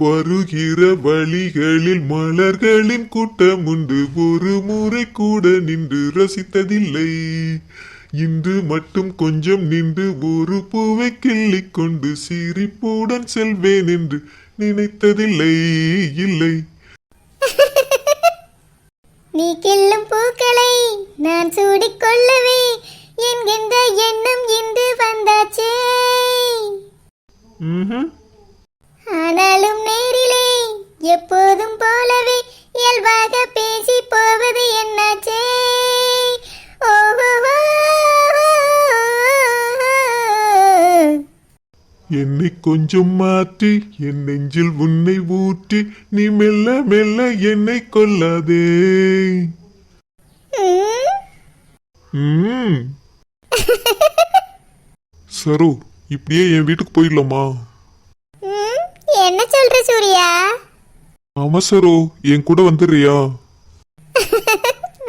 வருகிற வழிகளில் மலர்களின் கூட்டம் உண்டு ஒரு முறை கூட நின்று ரசித்ததில்லை. இன்று மட்டும் கொஞ்சம் நின்று ஒரு பூவை கிள்ளிக் கொண்டு சிரிப்புடன் செல்வேன் என்று நினைத்ததில்லை. இல்லை. நீ கிள்ளும் பூக்களை நான் சூடிக்கொள்ளவே என்கின்ற எண்ணம் இன்று வந்தாச்சே. ஆனாலும் நேரிலே எப்போதும் போலவே இயல்பாக பேசி போவது என்னாச்சே என்னை கொஞ்சம் மாற்றி என் நெஞ்சில் உன்னை ஊற்றி நீ மெல்ல மெல்ல என்னை கொல்லாதே. சரு இப்படியே என் வீட்டுக்கு போயிடலாமா? என்ன சொல்ற சூர்யா? ஆமா சரு என் கூட வந்துடுறியா?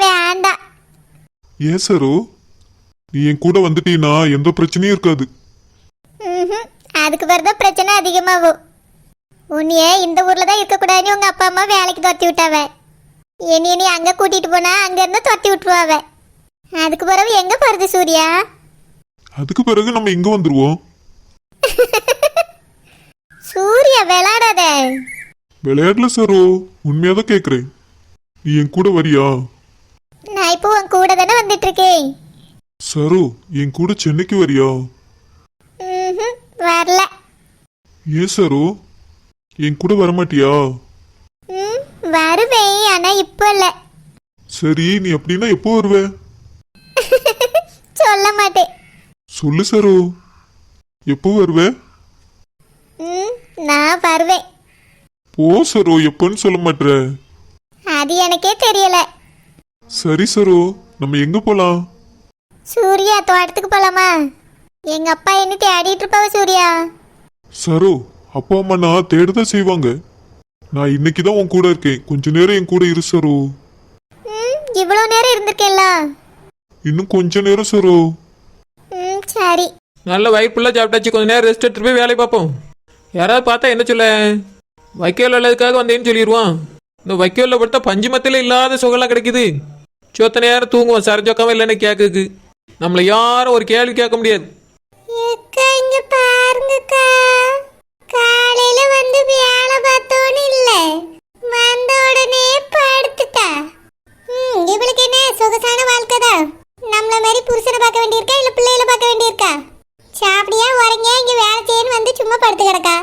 வேண்டாம். ஏன் சரு? நீ என் கூட வந்துட்டீனா எந்த பிரச்சனையும் இருக்காது. ம்ஹும். அதுக்கு பிறகு பிரச்சனை அதிகமாகும். உன்னைய இந்த ஊர்ல தான் இருக்கக்கூடாதுன்னு உங்க அப்பா அம்மா வேலைக்கு துரத்தி விட்டாவ. என்னைய நீ அங்க கூட்டிட்டு போனா அங்க இருந்து துரத்தி விட்டுருவாவ. அதுக்கு பிறகு எங்க போறது சூர்யா? அதுக்கு பிறகு நம்ம இங்க வந்துருவோம். சூர்யா விளையாடாத. விளையாடல சரு. உண்மையாதான் கேக்குறேன். நீ என் கூட வரியா? நான் இப்போ உன் கூட தானே வந்துட்டு இருக்கேன் சரு என் கூட சென்னைக்கு வரியா? ம்ஹும். வரல. ஏன் சரு? என் கூட வரமாட்டியா? ம் வருவேன் ஆனா இப்போ இல்ல. சரி நீ அப்படின்னா எப்போ வருவ? சொல்ல மாட்டேன். சொல்லு சரு. எப்போ வருவ? நான் வருவேன். போ சரு எப்போன்னு சொல்ல மாட்ற அது எனக்கே தெரியல. சரி சரு நம்ம எங்க போலாம்? சூர்யா தோட்டத்துக்கு போலாமா? எங்க அப்பா என்ன தேடிட்டு இருப்பாவ சூர்யா? சரு அப்பா அம்மா நான் தேடுதான் செய்வாங்க. நான் இன்னைக்கு தான் உன் கூட இருக்கேன். கொஞ்ச நேரம் என் கூட இரு சரு. ம் இவ்வளோ நேரம் இருந்திருக்கேன்ல? இன்னும் கொஞ்ச நேரம் சரு. ம் சரி. நல்ல வயிறு ஃபுல்லாக சாப்பிட்டாச்சு. கொஞ்ச நேரம் ரெஸ்ட் எடுத்துட்டு போய் வேலையை பார்ப்போம். யாராவது பார்த்தா என்ன சொல்ல? வைக்கோல் உள்ளதுக்காக வந்தேன்னு சொல்லிடுவான் இந்த வைக்கோலில் படுத்தா பஞ்சு மத்தியில் இல்லாத சுகம்லாம் கிடைக்குது. சொத்த நேரம் தூங்குவோம் சரஜோக்காம இல்லைன்னு கேட்குக்கு நம்மளை யாரும் ஒரு கேள்வி கேட்க முடியாது. காலையில வந்து வேலை பார்த்தோன்னு இல்ல. வந்த உடனே படுத்துட்டா. ம் இவளுக்கு என்ன சொகசான வாழ்க்கை தான் நம்மள மாதிரி புருஷனை பார்க்க வேண்டியிருக்கா இல்ல பிள்ளைகளை பார்க்க வேண்டியிருக்கா? சாப்பிடியா உறங்க இங்க வேலை செய்யன்னு வந்து சும்மா படுத்து கிடக்கா?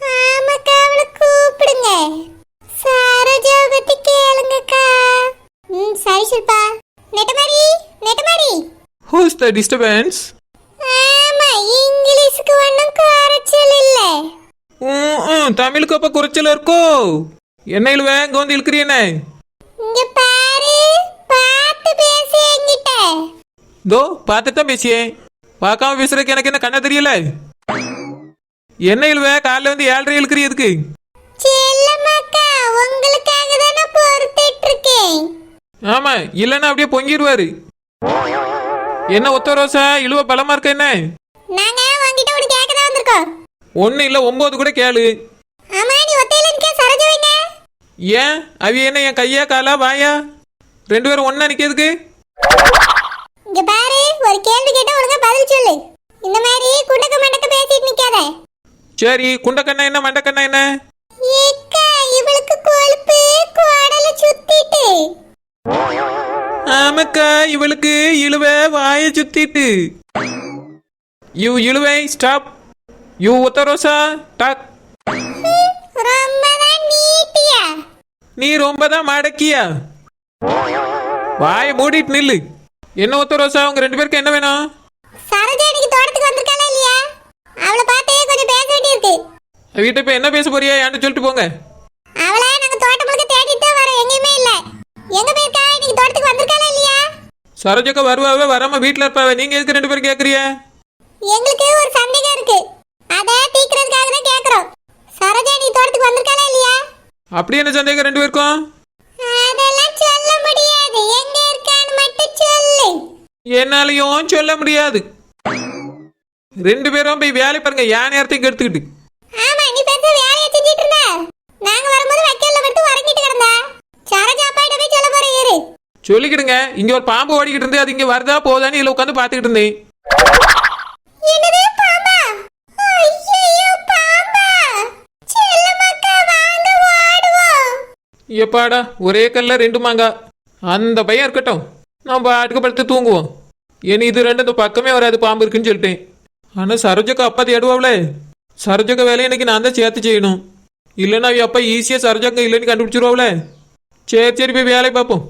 ஆமாக்கா அவளை கூப்பிடுங்க. சரோஜா பத்தி கேளுங்கக்கா. ம் சரி ஷில்பா. நெட்டமாரி நெட்டமாரி. ஹூஸ் த டிஸ்டர்பன்ஸ் ஆமா இங்கிலீஷ்க்கு ஒண்ணும் குறைச்சல் இல்ல. ம் தமிழுக்கு அப்போ குறைச்சல் இருக்கோ? என்ன இழுவே? இங்கே வந்து இழுக்கிறியனே இங்க பாரு பார்த்து பேசு என்கிட்ட. தோ பார்த்து தான் பேசியேன் பார்க்காம பேசுறதுக்கு எனக்கு என்ன கண்ணா தெரியல? என்ன இழுவே காலைல வந்து ஏழரை இழுக்கிறிய எதுக்கு? ஆமா இல்லைன்னா அப்படியே பொங்கிடுவாரு. என்ன ஒத்த ரோசா இழுவ பலமா இருக்க என்ன? நாங்க ஒண்ணு தான் வந்திருக்கோம். ஒன்னு இல்ல ஒன்பது கூட கேளு. ஆமா நீ ஒத்தையில நிக்க சரோஜா வைங்க. ஏன்? அவி என்ன என் கையா காலா வாயா? ரெண்டு பேரும் ஒன்னா நிக்கிறதுக்கு? ஒரு கேள்வி கேட்டா ஒழுங்கா பதில் சொல்லு. இந்த மாதிரி குண்டக்க மண்டக்க பேசிட்டு நிக்காத. சரி குண்டக்கண்ணா என்ன மண்டக்கண்ணா என்ன? ஏக்கா இவளுக்கு கொழுப்பு குடல சுத்திட்டு. ஆமாக்கா இவளுக்கு இழுவ வாய சுத்திட்டு. யூ இழுவை ஸ்டாப். யூ ஒத்த ரோசா டாக். ரொம்ப தான் நீட்டியா? நீ ரொம்ப தான் மடக்கியா? வாய மூடிட்டு நில்லு. என்ன ஒத்த ரோசா உங்க ரெண்டு பேருக்கு என்ன வேணும்? சரோஜா இன்னைக்கு தோட்டத்துக்கு வந்திருக்காளா இல்லையா? அவளை பார்த்தே கொஞ்சம் பேச வேண்டியிருக்கு. வீட்டை இப்ப என்ன பேச போறியா என்கிட்ட சொல்லிட்டு போங்க. அவளை நாங்க தோட்டம் முழுக்க தேடிட்டு தான் வரோம் எங்கேயுமே இல்ல. எங்க போயிருக்கா? இன்னைக்கு தோட்டத்துக்கு வந்திருக்காளா இல்லையா? சரோஜக்கா வருவாவே வராம வீட்டுல இருப்பாவே நீங்க எதுக்கு ரெண்டு பேரும் கேக்குறிய எங்களுக்கு ஒரு சந்தேகம் இருக்கு. அத தீக்கிறதுக்காக தான் கேக்குறோம். சரோஜா நீ தோட்டத்துக்கு வந்திருக்காளா இல்லையா? அப்படி என்ன சந்தேகம் ரெண்டு பேருக்கும்? அதெல்லாம் சொல்ல முடியாது. எங்க இருக்கான்னு மட்டும் சொல்லு. என்னாலையும் சொல்ல முடியாது. ரெண்டு பேரும் போய் வேலை பாருங்க ஏன் நேரத்தையும் கெடுத்துக்கிட்டு ஆமா நீ சொல்லிக்கிடுங்க இங்க ஒரு பாம்பு ஓடிக்கிட்டு இருந்து அது இங்க வருதா போதான்னு இதுல உட்காந்து பாத்துக்கிட்டு இருந்தேன். எப்பாடா ஒரே கல்ல ரெண்டு மாங்கா. அந்த பையன் இருக்கட்டும். நான் பாட்டுக்கு படுத்து தூங்குவோம். இனி இது ரெண்டு இந்த பக்கமே வராது பாம்பு இருக்குன்னு சொல்லிட்டேன். ஆனால் சரோஜக்கா அப்பா தேடுவாங்களே சரோஜக்க வேலையை இன்னைக்கு நான் தான் சேர்த்து செய்யணும். இல்லைன்னா அவ அப்பா ஈஸியாக சரோஜக்கா இல்லைன்னு கண்டுபிடிச்சிருவாங்களே சரி சரி போய் வேலையை பார்ப்போம்.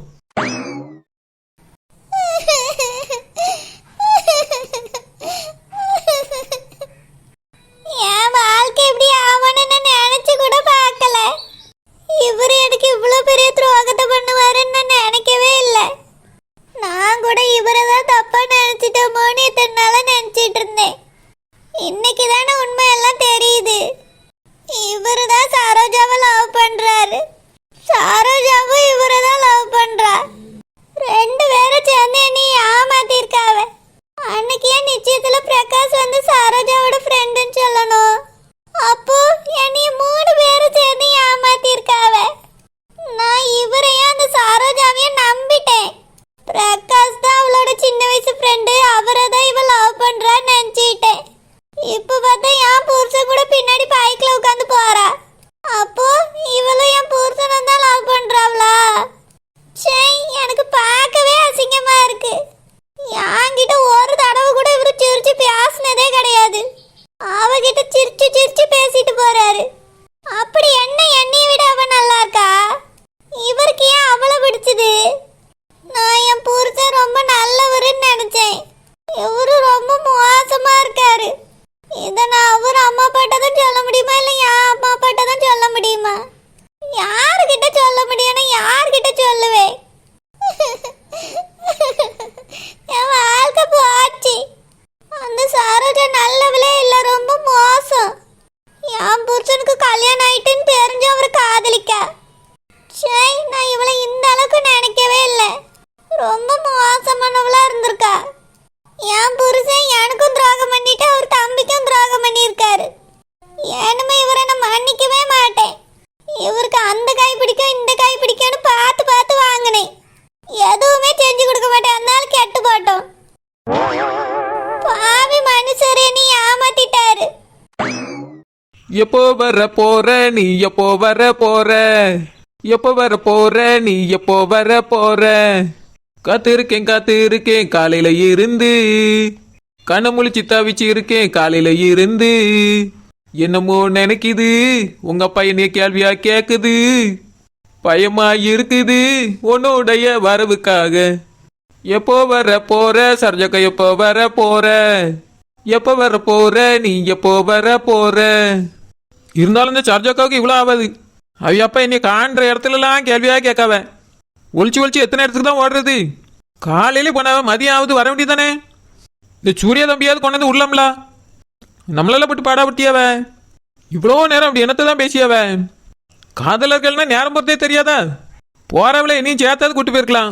யார்கிட்ட சொல்லுவேன் எப்போ வர போற நீ எப்போ வர போற? எப்போ வர போற நீ எப்போ வர போற? காத்திருக்கேன் காத்திருக்கேன் காலையில இருந்து. கண்ணை முழிச்சு தவிச்சு இருக்கேன் காலையில இருந்து. என்னமோ நினைக்குது உங்க பையனே கேள்வியா கேக்குது. பயமா இருக்குது உன்னோடைய வரவுக்காக. எப்போ வர போற சர்ஜக்கா எப்போ வர போற? எப்போ வர போற நீ எப்போ வர போற? இருந்தாலும் இந்த சர்ஜக்காவுக்கு இவ்வளோ ஆகாது. அவையப்பா அப்பா என்னை காண்ற இடத்துலலாம் கேள்வியாக கேட்காவ ஒழிச்சு ஒழிச்சு எத்தனை இடத்துக்கு தான் ஓடுறது? காலையில போனாவ மதியம் ஆகுது வர வேண்டியதானே இந்த சூரிய தம்பியாவது கொண்டு வந்து உள்ளம்ல நம்மளால பட்டு பாடாபட்டியாவ இவ்வளோ நேரம் அப்படி என்னத்தை தான் பேசியாவ? காதலர்கள்னா நேரம் பொறுத்தே தெரியாதா? போறவளை இனியும் சேர்த்தாவது கூட்டு போயிருக்கலாம்.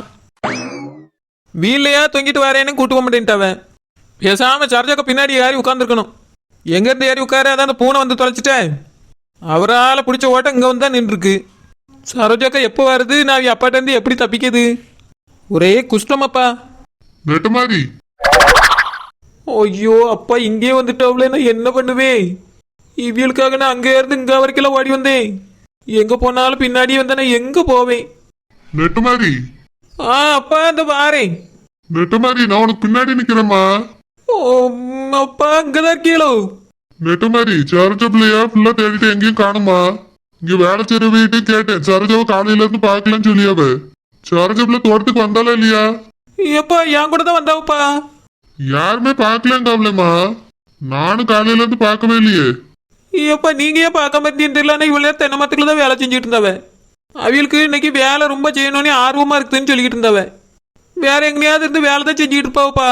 வீட்லையா தொங்கிட்டு வரேன்னு கூட்டு போக மாட்டேன்ட்டாவ. பேசாமல் சர்ஜாக்க பின்னாடி ஏறி உட்காந்துருக்கணும் எங்கேருந்து ஏறி உட்காரு? அதான் அந்த பூனை வந்து தொலைச்சிட்டேன் அவரால் பிடிச்ச ஓட்டம் இங்கே வந்து தான் நின்றுருக்கு. சரோஜாக்கா எப்போ வருது? நான் அப்பாட்டேருந்து எப்படி தப்பிக்குது? ஒரே குஷ்டமப்பா. நெட்டு மாதிரி ஐயோ அப்பா இங்கே வந்துட்டோம்ல நான் என்ன பண்ணுவேன்? இவியலுக்காக நான் அங்கே இருந்து இங்கே வரைக்கும் ஓடி வந்தேன். எங்கே போனாலும் பின்னாடியே வந்தா நான் எங்கே போவேன்? நெட்டு மாதிரி ஆ அப்பா இந்த வாரேன். நெட்டு மாதிரி நான் உனக்கு பின்னாடி நிக்கிறேம்மா. ஓ அப்பா அங்கே தான் இருக்கீங்களோ? நெட்டு மாதிரி சரோஜா பிள்ளையா ஃபுல்லா தேடிட்டு எங்கேயும் காணுமா இங்க வேலை செய்யற வீட்டு கேட்டேன் சரோஜாவை காலையில இருந்து பார்க்கலன்னு சொல்லியாவ சரோஜா பிள்ளை தோட்டத்துக்கு வந்தாலா இல்லையா எப்பா என் கூட தான் வந்தாவப்பா யாருமே பார்க்கலங்காவலம்மா நானும் காலையில இருந்து பார்க்கவே இல்லையே ஏப்பா நீங்க ஏன் இருந்தீன்னு தெரியல இவ்வளோ நேரம் தென்னை மரத்துக்குள்ள தான் வேலை செஞ்சுட்டு இருந்தவ அவளுக்கு இன்னைக்கு வேலை ரொம்ப செய்யணும்னு ஆர்வமா இருக்குதுன்னு சொல்லிக்கிட்டு இருந்தவ வேற எங்கேயாவது இருந்து வேலை தான் செஞ்சுட்டு இருப்பாவப்பா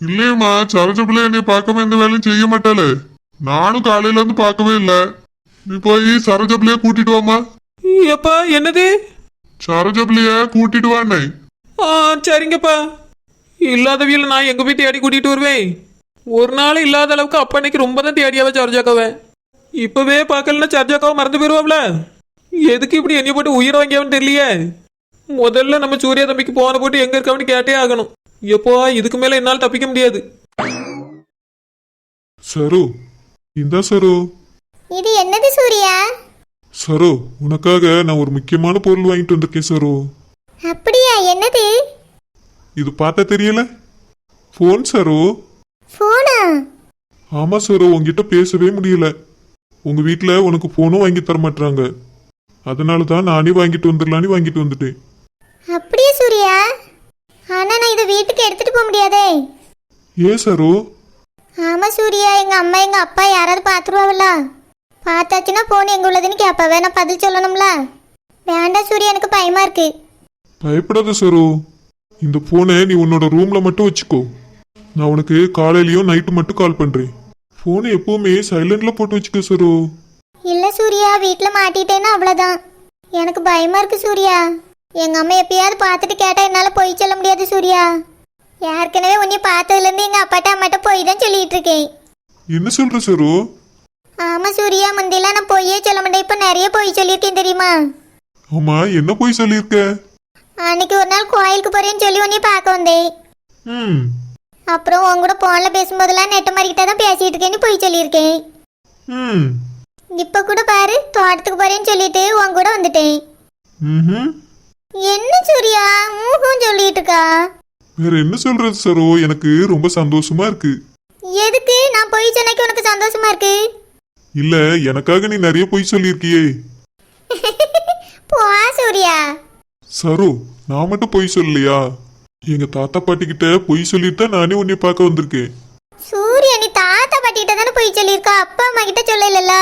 இல்லையம்மா சரோஜா பிள்ளை என்னைய பார்க்காம எந்த வேலையும் செய்ய மாட்டாளே நானும் காலையில இருந்து பார்க்கவே இல்லை. நீ போய் சரோஜா பிள்ளைய கூட்டிட்டு வாமா ஏப்பா என்னது? சரோஜா பிள்ளைய கூட்டிட்டு வாண்ணே ஆ சரிங்கப்பா. இல்லாதவியில் நான் எங்க போய் தேடி கூட்டிட்டு வருவேன்? ஒரு நாள் இல்லாத அளவுக்கு அப்பா இன்னைக்கு ரொம்ப தான் தேடியாவ சர்ஜாக்காவை. இப்பவே பார்க்கலன்னா சர்ஜாக்காவை மறந்து போயிருவாப்ல? எதுக்கு இப்படி என்னைய போட்டு உயிர் வாங்கியாவன்னு தெரியலையே? முதல்ல நம்ம சூர்யா தம்பிக்கு போன போட்டு எங்க இருக்கவனு கேட்டே ஆகணும். எப்போ இதுக்கு மேல என்னால் தப்பிக்க முடியாது. சரோ இந்தா சரோ. இது என்னது சூர்யா? சரோ உனக்காக நான் ஒரு முக்கியமான பொருள் வாங்கிட்டு வந்திருக்கேன் சரோ. அப்படியா என்னது? இது பார்த்தா தெரியல. ஃபோன் சரோ. போனா? ஆமா சரோ உங்ககிட்ட பேசவே முடியல. உங்க வீட்ல உனக்கு போனும் வாங்கி தர மாட்டாங்க அதனால தான் நானே வாங்கிட்டு வந்துடலான்னு வாங்கிட்டு வந்துட்டேன். அப்படியே சூர்யா? ஆனா நான் இதை வீட்டுக்கு எடுத்துட்டு போக முடியாதே. ஏன் சரோ? ஆமா சூர்யா எங்க அம்மா எங்க அப்பா யாராவது பாத்துருவாவில்ல பார்த்தாச்சுன்னா போன் எங்க உள்ளதுன்னு கேப்பா. நான் பதில் சொல்லணும்ல? வேண்டாம் சூர்யா எனக்கு பயமா இருக்கு. பயப்படாத சரோ. இந்த போனை நீ உன்னோட ரூம்ல மட்டும் வச்சுக்கோ. நான் உனக்கு காலையிலயும் நைட்டு மட்டும் கால் பண்றேன். போனை எப்பவுமே சைலண்ட்ல போட்டு வச்சுக்கோ சரோ. இல்ல சூர்யா வீட்ல மாட்டிட்டேன்னா அவ்வளவுதான். எனக்கு பயமா இருக்கு சூர்யா. எங்க அம்மா எப்பயாவது பார்த்துட்டு கேட்டா என்னால போய் சொல்ல முடியாது சூர்யா. ஏற்கனவே உன்னை பார்த்ததுல இருந்து எங்க அப்பாட்ட அம்மாட்ட போய் தான் சொல்லிட்டு இருக்கேன். என்ன சொல்ற சரோ? ஆமா சூர்யா முந்தியெல்லாம் நான் பொய்யே சொல்ல மாட்டேன். இப்ப நிறைய பொய் சொல்லியிருக்கேன் தெரியுமா? ஆமா என்ன போய் சொல்லியிருக்க? அன்னைக்கு ஒரு நாள் கோயிலுக்கு போறேன்னு சொல்லி உன்னை பார்க்க வந்தேன். ம். அப்புறம் உன் கூட போன்ல பேசும்போதெல்லாம் நெட்ட மாதிரிக்கிட்ட தான் பேசிட்டு இருக்கேன்னு பொய் சொல்லியிருக்கேன். ம். இப்ப கூட பாரு தோட்டத்துக்கு போறேன்னு சொல்லிட்டு உன் கூட வந்துட்டேன். ம்ஹும். என்ன சூர்யா மூகம் சொல்லிட்டு இருக்கா? வேற என்ன சொல்றது சரோ? எனக்கு ரொம்ப சந்தோஷமா இருக்கு. எதுக்கு? நான் பொய் சொன்னக்கு உனக்கு சந்தோஷமா இருக்கு? இல்ல எனக்காக நீ நிறைய பொய் சொல்லியிருக்கியே. போ சூர்யா. சரோ நான் மட்டும் பொய் சொல்லலையா? எங்க தாத்தா பாட்டி கிட்ட பொய் சொல்லிட்டு தான் நானே உன்னை பார்க்க வந்திருக்கேன். சூர்யா நீ தாத்தா பாட்டிகிட்ட தானே பொய் சொல்லியிருக்கா? அப்பா அம்மா கிட்ட சொல்லல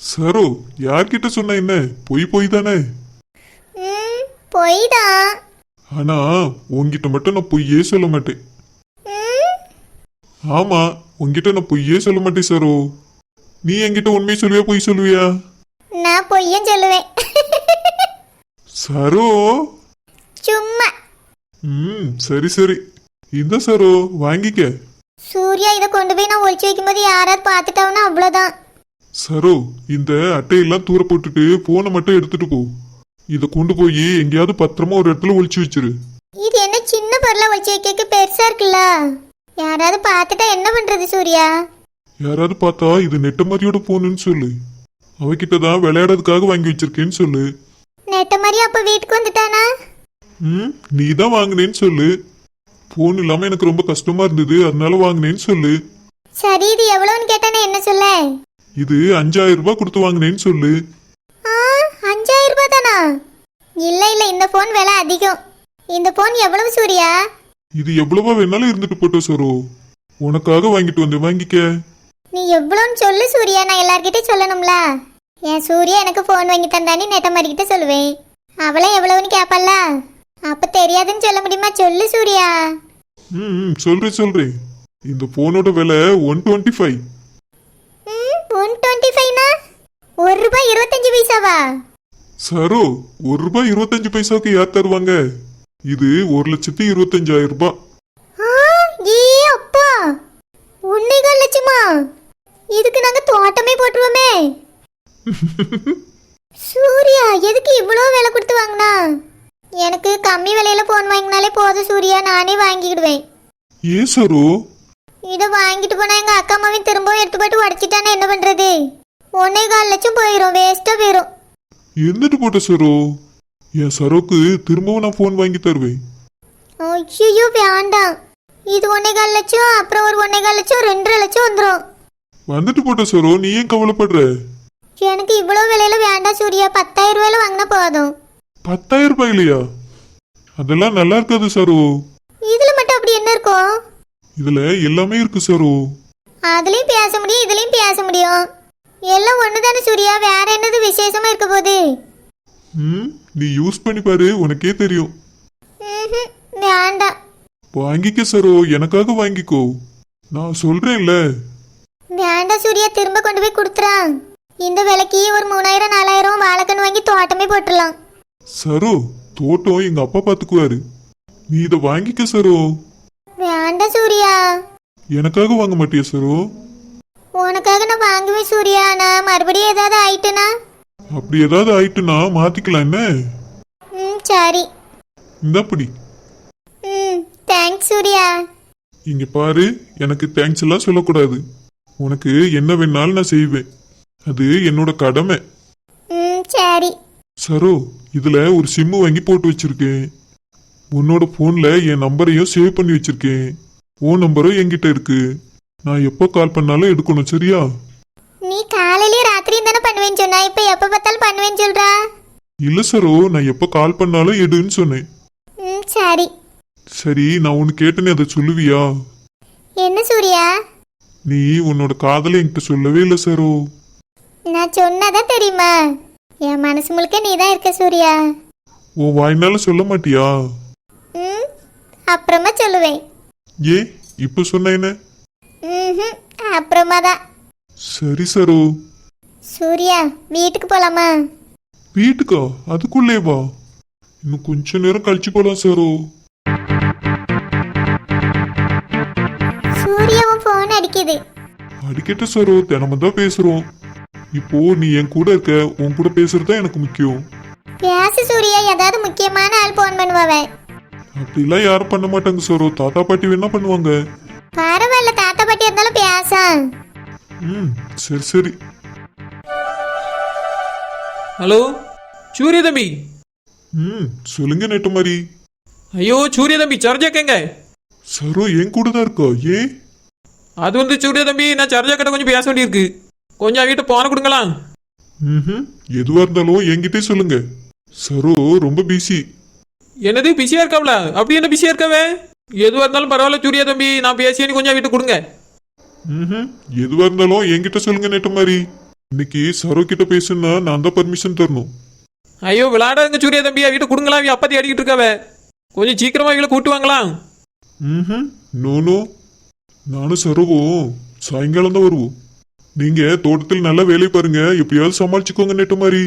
சரோ யார்கிட்ட சொன்ன என்ன? பொய் பொய் தானே? பொய் தான். ஆனா உன்கிட்ட மட்டும் நான் பொய்யே சொல்ல மாட்டேன். ஆமா உன்கிட்ட நான் பொய்யே சொல்ல மாட்டேன் சரோ. நீ என்கிட்ட உண்மையை சொல்லுவியா பொய் சொல்லுவியா? நான் பொய்யும் சொல்லுவேன். சரோ. சும்மா. ம் சரி சரி. இந்த சரோ வாங்கிக்க. சூர்யா இதை கொண்டு போய் நான் ஒளிச்சு வைக்கும்போது யாராவது பார்த்துட்டாங்கன்னா அவ்வளோதான் சரோ இந்த அட்டையெல்லாம் தூர போட்டுட்டு போனை மட்டும் எடுத்துட்டு போ. இதை கொண்டு போய் எங்கேயாவது பத்திரமா ஒரு இடத்துல ஒளிச்சு வச்சிரு. இது என்ன சின்ன பொருளை ஒளிச்சு வைக்க பெருசா இருக்குல்ல? யாராவது பார்த்துட்டா என்ன பண்றது சூர்யா? யாராவது பார்த்தா இது நெட்ட மாதிரியோட போனுன்னு சொல்லு. அவகிட்ட தான் விளையாடுறதுக்காக வாங்கி வச்சிருக்கேன்னு சொல்லு. நெட்ட மாதிரி அப்ப வீட்டுக்கு வந்துட்டானா? ம் நீ தான் வாங்கினேன்னு சொல்லு. போன் இல்லாம எனக்கு ரொம்ப கஷ்டமா இருந்தது அதனால வாங்கினேன்னு சொல்லு. சரி இது எவ்வளோன்னு கேட்டானே என்ன சொல்ல? இது அஞ்சாயிரம் ரூபாய் கொடுத்து வாங்கினேன்னு சொல்லு ஆ அஞ்சாயிரம் ரூபாய் தானா இல்ல இல்ல இந்த போன் விலை அதிகம். இந்த போன் எவ்வளவு சூர்யா? இது எவ்வளவா வேணாலும் இருந்துட்டு போட்டோம் சரோ. உனக்காக வாங்கிட்டு வந்தேன் வாங்கிக்க. நீ எவ்வளோன்னு சொல்லு சூர்யா. நான் எல்லார்கிட்டயும் சொல்லணும்ல. என் சூர்யா எனக்கு ஃபோன் வாங்கி தந்தானே நெட்ட மாதிரிக்கிட்ட சொல்லுவேன். அவளை எவ்வளவுன்னு கேட்பல்ல அப்ப தெரியாதுன்னு சொல்ல முடியுமா? சொல்லு சூர்யா. ம் ம், சொல்றேன் சொல்றேன். இந்த போனோட விலை ஒன் டுவெண்ட்டி ஃபைவ் ம் ஒன் டுவெண்ட்டி ஃபைவ்னா ஒரு ரூபாய் இருபத்தஞ்சு பைசாவா? சரோ ஒரு ரூபாய் இருபத்தஞ்சு பைசாவுக்கு யார் தருவாங்க? இது ஒரு லட்சத்தி இருபத்தஞ்சாயிரம் ரூபாய் ஆ ஏ அப்பா. ஒன்னேகால் லட்சமா? இதுக்கு நாங்க தோட்டமே போட்டுருவோமே. சூர்யா எதுக்கு இவ்வளோ விலை கொடுத்து வாங்கினா? எனக்கு கம்மி விலையில போன் வாங்கினாலே போதும் சூர்யா நானே வாங்கிக்கிடுவேன். ஏன் சரோ? இதை வாங்கிட்டு போனா எங்க அக்கா அம்மாவையும் திரும்பவும் எடுத்து போட்டு உடச்சிட்டானே என்ன பண்றது? ஒன்னே கால் லட்சம் போயிடும் வேஸ்டா போயிடும் இருந்துட்டு போட்ட சரோ? என் சரோக்கு திரும்பவும் நான் ஃபோன் வாங்கி தருவேன். ஐயோ வேண்டாம். இது ஒன்னே கால் லட்சம் அப்புறம் ஒரு ஒன்னே கால் லட்சம் ரெண்டரை லட்சம் வந்துடும் வந்துட்டு போட்ட சரோ நீ ஏன் கவலைப்படுற? எனக்கு இவ்வளோ விலையில வேண்டாம் சூர்யா. பத்தாயிரம் ரூபாயில வாங்கினா போதும். பத்தாயிரம் ரூபாய் இல்லையா? அதெல்லாம் நல்லா இருக்காது சரோ. இதுல மட்டும் அப்படி என்ன இருக்கும்? இதுல எல்லாமே இருக்கு சரோ. அதுலயும் பேச முடியும் இதுலயும் பேச முடியும். எல்லாம் ஒண்ணுதானே சூர்யா? வேற என்னது விசேஷமா இருக்க போகுது? ம் நீ யூஸ் பண்ணி பாரு உனக்கே தெரியும். ம்ஹும், வேண்டாம். வாங்கிக்க சரோ எனக்காக வாங்கிக்கோ. நான் சொல்றேன்ல. வேண்டாம் சூர்யா திரும்ப கொண்டு போய் கொடுத்துறான். இந்த விலைக்கு ஒரு மூணாயிரம் நாலாயிரம் வாழைக்கன்று வாங்கி தோட்டமே போட்டுடலாம். சரோ தோட்டம் எங்க அப்பா பாத்துக்குவாரு. நீ இதை வாங்கிக்க சரோ. வேண்டாம் சூர்யா. எனக்காக வாங்க மாட்டியா சரோ? உனக்காக நான் வாங்குவேன் சூர்யா. நான் மறுபடியும் ஏதாவது ஆயிட்டுனா? அப்படி ஏதாவது ஆயிட்டுனா மாத்திக்கலாம் என்ன? ம் சரி. இந்தாப்படி ம் தேங்க்ஸ் சூர்யா. இங்க பாரு எனக்கு தேங்க்ஸ் எல்லாம் சொல்லக்கூடாது. உனக்கு என்ன வேணாலும் நான் செய்வேன். அது என்னோட கடமை. ம் சரி. சரோ இதுல ஒரு சிம்மு வாங்கி போட்டு வச்சிருக்கேன். உன்னோட போன்ல என் நம்பரையும் சேவ் பண்ணி வச்சிருக்கேன். உன் நம்பரும் என்கிட்ட இருக்கு. நான் எப்போ கால் பண்ணாலும் எடுக்கணும் சரியா? நீ காலையிலயும் ராத்திரியும் தானே பண்ணுவேன்னு சொன்னா இப்போ எப்போ பார்த்தாலும் பண்ணுவேன்னு சொல்றா? இல்ல சரோ நான் எப்போ கால் பண்ணாலும் எடுன்னு சொன்னேன். ம் சரி. சரி நான் உனக்கு கேட்டேனே அதை சொல்லுவியா? என்ன சூர்யா? நீ உன்னோட காதலை என்கிட்ட சொல்லவே இல்லை சரோ. நான் சொன்னாதான் தெரியுமா? என் மனசு முழுக்க நீ தான் இருக்க சூர்யா. உன் வாய்னால சொல்ல மாட்டியா? ம் அப்புறமா சொல்லுவேன். ஏ இப்போ சொன்ன என்ன? ம் அப்புறமா தான் சரி சரோ. சூர்யா வீட்டுக்கு போலாமா? வீட்டுக்கா? அதுக்குள்ளே வா. இன்னும் கொஞ்ச நேரம் கழிச்சு போலாம் சரோ. சூர்யாவும் ஃபோன் அடிக்குது. அடிக்கட்ட சரோ. தினமும் தான் பேசுறோம். இப்போ நீ என் கூட இருக்க உன் கூட பேசுறது தான் எனக்கு முக்கியம். பேசு சூர்யா. ஏதாவது முக்கியமான ஆள் ஃபோன் பண்ணுவாவே அப்படிலாம் யாரும் பண்ண மாட்டாங்க சரோ. தாத்தா பாட்டி வேணா பண்ணுவாங்க. பரவாயில்ல தாத்தா பாட்டி இருந்தாலும் பேச ம் சரி சரி. ஹலோ சூரிய தம்பி. ம் சொல்லுங்க நெட்ட மாதிரி ஐயோ சூரிய தம்பி சர்ஜாக்கங்க சரோ என் கூட தான் இருக்கா? ஏன்? அது வந்து சூரிய தம்பி நான் சர்ஜா கிட்ட கொஞ்சம் பேச வேண்டியிருக்கு. கொஞ்சம் வீட்டு போன கொடுங்களா ம் எதுவா இருந்தாலும் என்கிட்டே சொல்லுங்க. சரோ ரொம்ப பிஸி என்னது பிஸியா இருக்காவல அப்படி என்ன பிஸியா இருக்காவே? எதுவாக இருந்தாலும் பரவாயில்ல சூரிய தம்பி நான் பேசியேன்னு கொஞ்சம் வீட்டு கொடுங்க. ம் எதுவா இருந்தாலும் என்கிட்ட சொல்லுங்க நெட்ட மாதிரி. இன்னைக்கு சரோ கிட்ட பேசுனா நான் தான் பர்மிஷன் தரணும். ஐயோ விளையாடாதுங்க சூரிய தம்பி வீட்டு கொடுங்களா அவ அப்பத்தி அடிக்கிட்டு இருக்காவே. கொஞ்சம் சீக்கிரமா இவளை கூட்டு வாங்கலாம். ம் நோ நோ. நானும் சரோவும் சாயங்காலம் தான் வருவோம். நீங்க தோட்டத்தில் நல்லா வேலை பாருங்க எப்படியாவது சமாளிச்சுக்கோங்க நெட்ட மாதிரி.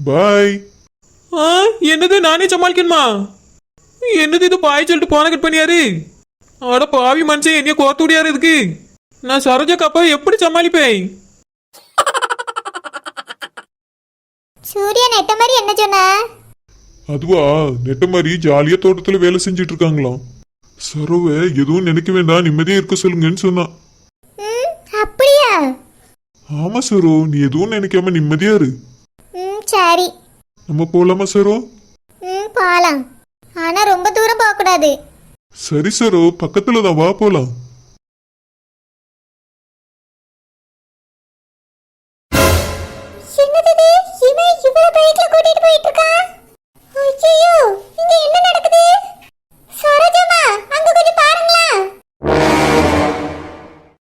பாய் ஆ என்னது? நானே சமாளிக்கணுமா? என்னது இது பாய் சொல்லிட்டு போன கட் பண்ணியாரு? அட பாவி மனுஷன் என்னைய கோர்த்து விடியாரு இதுக்கு. நான் சரோஜாக்கு அப்பா எப்படி சமாளிப்பேன்? சூர்யா நெட்ட மாதிரி என்ன சொன்ன? அதுவா நெட்ட மாதிரி ஜாலியா தோட்டத்துல வேலை செஞ்சுட்டு இருக்காங்களாம். சரோவை எதுவும் நினைக்க வேண்டாம் நிம்மதியா இருக்க சொல்லுங்கன்னு சொன்னான் ம் அப்படியா? ஆமா சரோ நீ எதுவும் நினைக்காம நிம்மதியா இரு. ம் சரி. நம்ம போலாமா சரோ? ம் போகலாம் ஆனால் ரொம்ப தூரம் போகக்கூடாது. சரி சரோ பக்கத்துல தான் வா போலாம்.